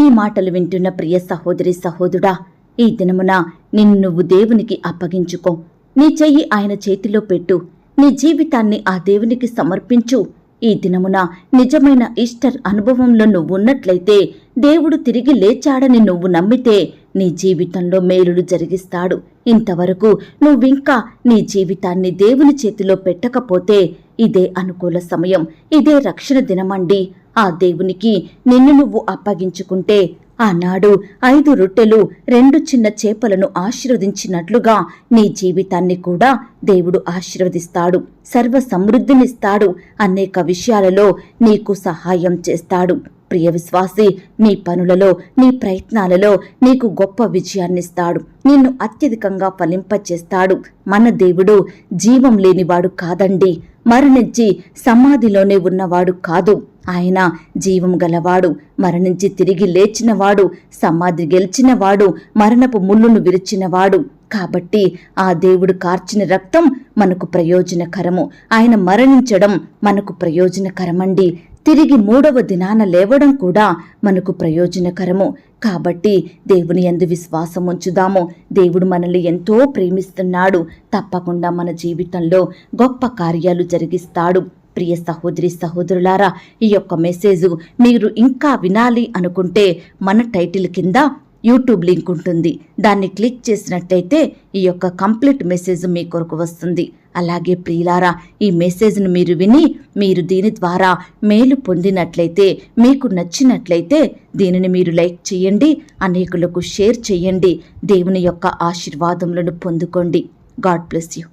ఈ మాటలు వింటున్న ప్రియ సహోదరి సహోదుడా ఈ దినమున నిన్ను నువ్వు దేవునికి అప్పగించుకో. నీ చెయ్యి ఆయన చేతిలో పెట్టు. నీ జీవితాన్ని ఆ దేవునికి సమర్పించు. ఈ దినమున నిజమైన ఈస్టర్ అనుభవంలో నువ్వున్నట్లయితే దేవుడు తిరిగి లేచాడని నువ్వు నమ్మితే నీ జీవితంలో మేలులు జరిగిస్తాడు. ఇంతవరకు నువ్వింకా నీ జీవితాన్ని దేవుని చేతిలో పెట్టకపోతే ఇదే అనుకూల సమయం. ఇదే రక్షణ దినమండి. ఆ దేవునికి నిన్ను నువ్వు అప్పగించుకుంటే ఆనాడు ఐదు రొట్టెలు రెండు చిన్న చేపలను ఆశీర్వదించినట్లుగా నీ జీవితాన్ని కూడా దేవుడు ఆశీర్వదిస్తాడు సర్వ సమృద్ధినిస్తాడు అనేక విషయాలలో నీకు సహాయం చేస్తాడు. ప్రియ విశ్వాసి నీ పనులలో నీ ప్రయత్నాలలో నీకు గొప్ప విజయాన్నిస్తాడు. నిన్ను అత్యధికంగా ఫలింపచేస్తాడు. మన దేవుడు జీవం లేనివాడు కాదండి. మరణించి సమాధిలోనే ఉన్నవాడు కాదు. ఆయన జీవం గలవాడు. మరణించి తిరిగి లేచినవాడు సమాధి గెలిచినవాడు మరణపు ముళ్ళును విరిచినవాడు. కాబట్టి ఆ దేవుడు కార్చిన రక్తం మనకు ప్రయోజనకరము. ఆయన మరణించడం మనకు ప్రయోజనకరమండి. తిరిగి మూడవ దినాన లేవడం కూడా మనకు ప్రయోజనకరము. కాబట్టి దేవుని ఎందు విశ్వాసం ఉంచుదాము. దేవుడు మనల్ని ఎంతో ప్రేమిస్తున్నాడు. తప్పకుండా మన జీవితంలో గొప్ప కార్యాలు జరిగిస్తాడు. ప్రియ సహోదరి సహోదరులారా ఈ యొక్క మెసేజ్ మీరు ఇంకా వినాలి అనుకుంటే మన టైటిల్ కింద యూట్యూబ్ లింక్ ఉంటుంది. దాన్ని క్లిక్ చేసినట్టయితే ఈ యొక్క కంప్లీట్ మెసేజ్ మీ కొరకు వస్తుంది. అలాగే ప్రియులారా ఈ మెసేజ్ను మీరు విని మీరు దీని ద్వారా మేలు పొందినట్లయితే మీకు నచ్చినట్లయితే దీనిని మీరు లైక్ చేయండి అనేకులకు షేర్ చేయండి దేవుని యొక్క ఆశీర్వాదములను పొందుకోండి. God bless you.